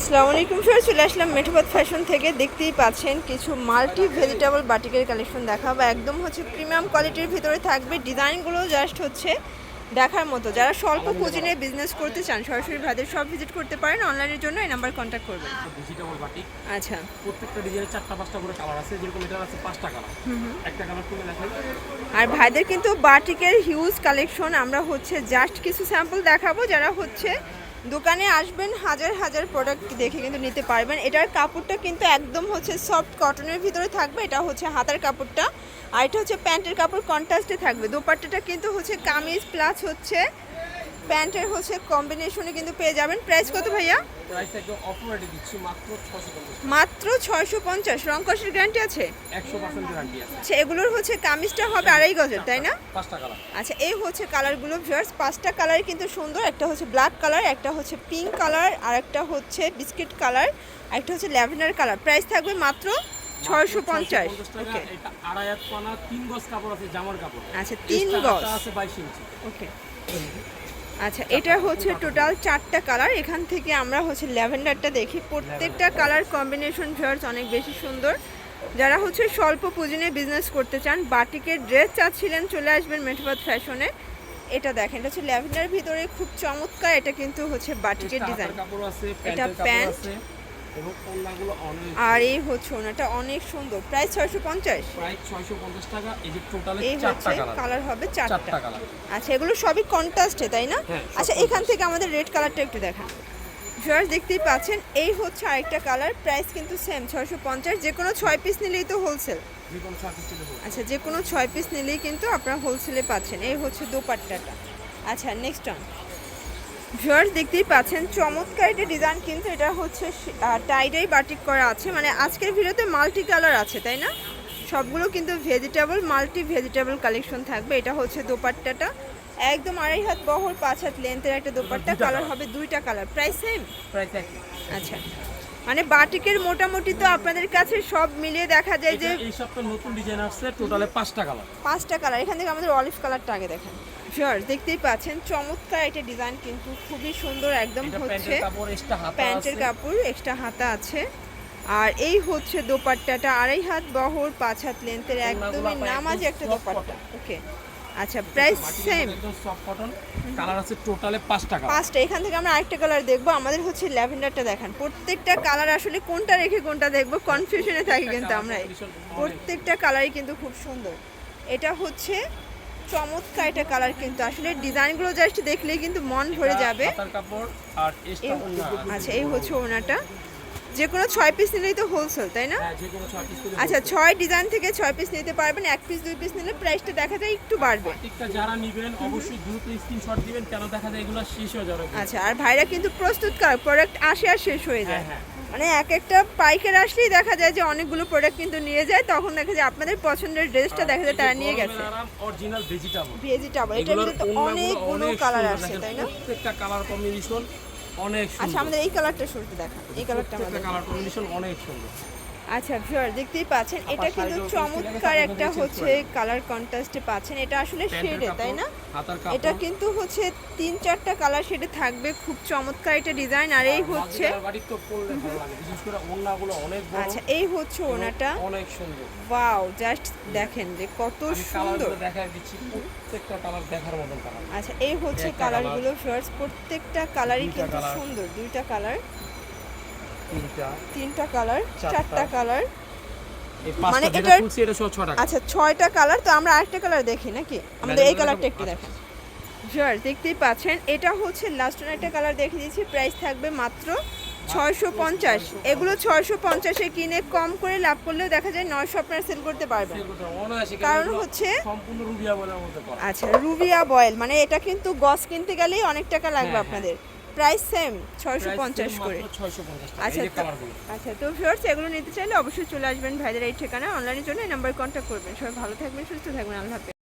আসসালামু আলাইকুম সবাই চলে আসলাম মেঠোবাদ ফ্যাশন থেকে। দেখতেই পাচ্ছেন কিছু মাল্টি ভেজিটেবল বাটিকের কালেকশন দেখাবো। একদম হচ্ছে প্রিমিয়াম কোয়ালিটির ভিতরে থাকবে। ডিজাইনগুলো জাস্ট হচ্ছে দেখার মতো। যারা স্বল্প পুঁজি নিয়ে বিজনেস করতে চান সরাসরি ভাইদের সব ভিজিট করতে পারেন। অনলাইনের জন্য এই নাম্বার কন্ট্যাক্ট করবেন। ভেজিটেবল বাটিক আচ্ছা। প্রত্যেকটা ডিজাইনের চারটা পাঁচটা করে কালার আছে। যেরকম এটা আছে পাঁচটা কালার একটা কালার দেখাই। আর ভাইদের কিন্তু বাটিকের হিউজ কালেকশন আমরা হচ্ছে জাস্ট কিছু স্যাম্পল দেখাবো। যারা হচ্ছে দোকানে আসবেন, হাজার হাজার প্রোডাক্ট দেখে কিন্তু নিতে পারবেন। এটার কাপড়টা কিন্তু একদম হচ্ছে সফট কটনের ভিতরে থাকবে, এটা হচ্ছে হাতার কাপড়টা। আর এটা হচ্ছে প্যান্টের কাপড় কন্ট্রাস্টে থাকবে। দোপাট্টাটা কিন্তু হচ্ছে কামিজ প্লাস হচ্ছে প্যান্টের হচ্ছে কম্বিনেশনে কিন্তু পেয়ে যাবেন। প্রাইস কত ভাইয়া? প্রাইস একদম অফারে দিচ্ছি মাত্র ছশো পঞ্চাশ। মাত্র ছয়শো পঞ্চাশ। রং কষের গ্যারান্টি আছে? একশো পার্সেন্ট গ্যারান্টি আছে। আচ্ছা এগুলোর হচ্ছে কামিজটা হবে আড়াই গজের তাই না? পাঁচটা কালার আচ্ছা এই হচ্ছে কালারগুলো ভিউয়ার্স পাঁচটা কালার কিন্তু সুন্দর একটা হচ্ছে ব্ল্যাক কালার একটা হচ্ছে পিঙ্ক কালার আর একটা হচ্ছে বিস্কিট কালার আর একটা হচ্ছে ল্যাভেন্ডার কালার প্রাইস থাকবে মাত্র ছয়শো পঞ্চাশ আচ্ছা তিন গজ। আছে বাইশ ইঞ্চি। ওকে আচ্ছা এটা হচ্ছে টোটাল চারটা কালার এখান থেকে আমরা হচ্ছে ল্যাভেন্ডারটা দেখি। প্রত্যেকটা কালার কম্বিনেশন ভিউয়ার্স অনেক বেশি সুন্দর। যারা হচ্ছে স্বল্প পুঁজি নিয়ে বিজনেস করতে চান বাটিকের ড্রেস চাচ্ছিলেন চলে আসবেন মেঠবাদ ফ্যাশনে এটা দেখেন এটা হচ্ছে ল্যাভেন্ডার ভিতরে খুব চমৎকার এটা কিন্তু হচ্ছে বাটিকের ডিজাইন এটা প্যান্ট। আর এই হচ্ছে ওনাটা অনেক সুন্দর। প্রায় ছয়শো পঞ্চাশ? প্রায় ছয়শো পঞ্চাশ টাকা এই যে টোটালে এই হচ্ছে কালার হবে চারটা। কালার আচ্ছা এগুলো সবই কন্ট্রাস্টে তাই না? হ্যাঁ, আচ্ছা এখান থেকে আমাদের রেড কালারটা একটু দেখান। ভিউয়ার্স দেখতেই পাচ্ছেন এই হচ্ছে আরেকটা কালার প্রাইস কিন্তু সেম ছয়শো পঞ্চাশ। যে কোনো ছয় পিস নিলেই তো হোলসেল। আচ্ছা যে কোনো ছয় পিস নিলেই কিন্তু আপনারা হোলসেলে পাচ্ছেন। এই হচ্ছে দোপাট্টাটা। আচ্ছা নেক্সট অন ভিউয়ার্স দেখতেই পাচ্ছেন চমৎকার একটা ডিজাইন কিন্তু এটা হচ্ছে টাইডাই বাটিক করা আছে। মানে আজকের ভিডিওতে মাল্টি কালার আছে তাই না? সবগুলো কিন্তু ভেজিটেবল মাল্টি ভেজিটেবল কালেকশন থাকবে। এটা হচ্ছে দোপাট্টাটা। একদম আড়াই হাত বহর পাঁচ হাত লেন্থের একটা দোপাট্টা। কালার হবে দুইটা কালার প্রাইস সেম প্রাইস আচ্ছা। মানে বাটিকের মোটামুটি তো আপনাদের কাছে সব মিলিয়ে দেখা যায় যে এটা এই সপ্তাহে নতুন ডিজাইন আসছে টোটালে পাঁচটা কালার পাঁচটা কালার এখান থেকে আমাদের অলিভ কালারটা আগে দেখেন। ভিউয়ার্স দেখতেই পাচ্ছেন চমৎকার একটা ডিজাইন কিন্তু খুবই সুন্দর একদম হচ্ছে প্যান্টের কাপড় এক্সট্রা হাতা আছে। আর এই হচ্ছে দোপাট্টাটা আড়াই হাত বহর পাঁচ হাত লেন্থের একদমই নামাজি একটা দোপাট্টা। ওকে আচ্ছা প্রাইস সেম কালার আছে টোটালে পাঁচটা পাঁচটা এখান থেকে আমরা আরেকটা কালার দেখব। আমাদের হচ্ছে ল্যাভেন্ডারটা দেখান। প্রত্যেকটা কালার আসলে কোনটা রেখে কোনটা দেখব কনফিউশনে থাকি কিন্তু আমরা। প্রত্যেকটা কালারই কিন্তু খুব সুন্দর। এটা হচ্ছে চমৎকার একটা কালার কিন্তু। আসলে ডিজাইনগুলো জাস্ট দেখলেই কিন্তু মন ভরে যাবে। আচ্ছা এই হচ্ছে ওনাটা যে কোনো ছয় পিস নিলেই তো হোলসেল তাই না? হ্যাঁ পিস আচ্ছা ছয় ডিজাইন থেকে ছয় পিস নিতে পারবেন এক পিস দুই পিস নিলে প্রাইসটা দেখা যায় একটু বাড়বে। যারা নেবেন অবশ্যই স্ক্রিনশট দিবেন কেন দেখা যায় এগুলো শেষ হয়ে যাবে আচ্ছা আর ভাইরা কিন্তু প্রস্তুত কর প্রোডাক্ট আসে আর শেষ হয়ে যায়। হ্যাঁ, হ্যাঁ। মানে এক একটা পাইকার আসলেই দেখা যায় যে অনেকগুলো প্রোডাক্ট কিন্তু নিয়ে যায় তখন দেখা যায় আপনাদের পছন্দের ড্রেসটা দেখা যায় তারা নিয়ে গেছে। অরিজিনাল ভেজিটেবল ভেজিটেবল এটার ভিতরে তো অনেকগুলো কালার আছে তাই না? প্রত্যেকটা কালার কম্বিনেশন অনেক আচ্ছা আমাদের এই কালারটা শুরুতে দেখান এই কালারটা আমাদের কালার কম্বিনেশন অনেক সুন্দর। আচ্ছা ভিউয়ার দেখতেই পাচ্ছেন এটা কিন্তু চমৎকার একটা হচ্ছে কালার কন্ট্রাস্টে পাচ্ছেন এটা আসলে শেডে তাই না? এটা কিন্তু হচ্ছে তিন চারটা কালার শেডে থাকবে খুব চমৎকার এটা ডিজাইন আর এই হচ্ছে অনেক বড় আচ্ছা এই হচ্ছে ওনাটা অনেক সুন্দর। ওয়াও জাস্ট দেখেন যে কত সুন্দর। কালারগুলো দেখাই দিচ্ছি প্রত্যেকটা কালার দেখার মতন কালার আচ্ছা এই হচ্ছে কালারগুলো ফার্স্ট প্রত্যেকটা কালারই কিন্তু সুন্দর দুইটা কালার তিনটা। তিনটা কালার চারটা। কালার মানে এটা আচ্ছা ছয়টা কালার তো আমরা আরেকটা কালার দেখি নাকি? আমাদের এই কালারটা একটু দেখেন। জয়ার দেখতেই পাচ্ছেন এটা হচ্ছে লাস্ট একটা কালার দেখে দিয়েছি প্রাইস থাকবে মাত্র ছয়শো পঞ্চাশ। এগুলো ছয়শো পঞ্চাশে কিনে কম করে লাভ করলেও দেখা যায় নয়শো আপনারা সেল করতে পারবেন। কারণ হচ্ছে আচ্ছা রুবিয়া বয়েল মানে এটা কিন্তু গস কিনতে গেলেই অনেক টাকা লাগবে হ্যাঁ, আপনাদের। প্রাইস সেম ছয়শো পঞ্চাশ করে। মাত্র 650 টাকা। আচ্ছা আচ্ছা তো ফিওর্স এগুলো নিতে চাইলে অবশ্যই চলে আসবেন ভাইদের এই ঠিকানা অনলাইনের জন্য এই নাম্বার কন্ট্যাক্ট করবেন। সবাই ভালো থাকবেন সুস্থ থাকবেন। আল্লাহ